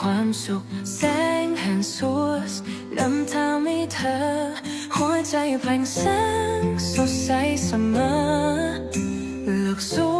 ความสุข แสงแห่งสูสนำทางให้เธอ หัวใจแผลงแสงสดใสเสมอเลือกสู้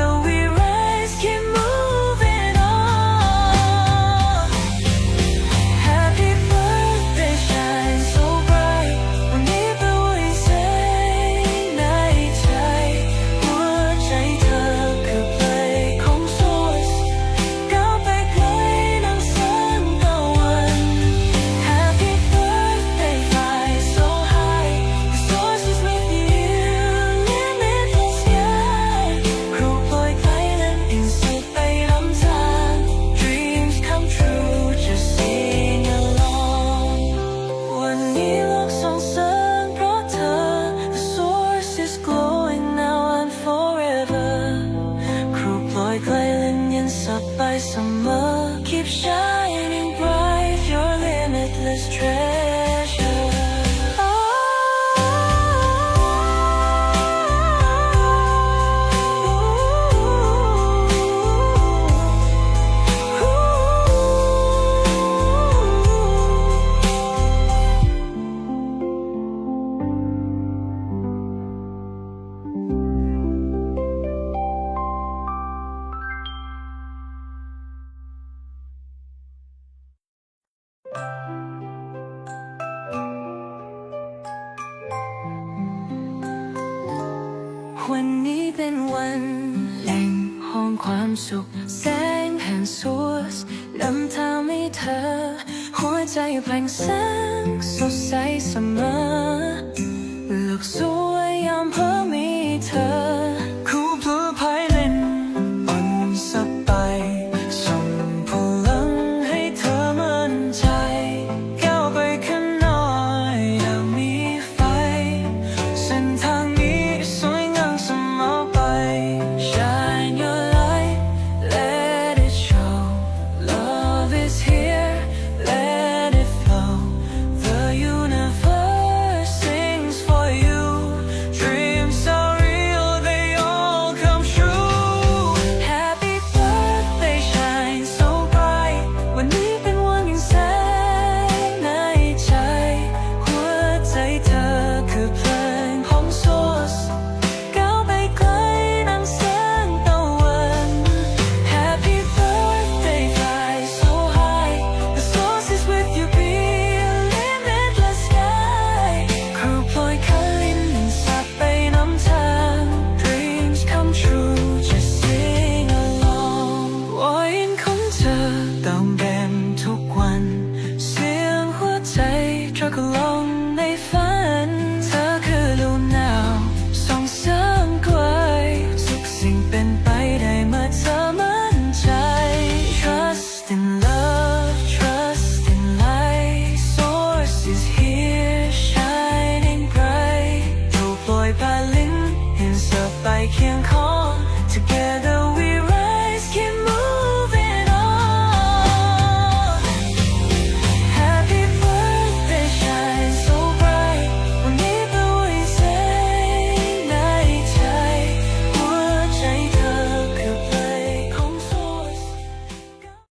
ความสุข แสงแห่งสุสนำทางให้เธอ หัวใจแปลงแสงสดใสเสมอหลกสวยยามเพิ่มมีเธอ ลงในฝัน เธอคือลูกหาวส่องเสริกวสุกสิ่งเป็นไปได้เมื่อเธอมั่ใจ Trust in love Trust in light Source is here shining bright ดูปล่อยพาลิ้เห็นเธอไปเคียงของ together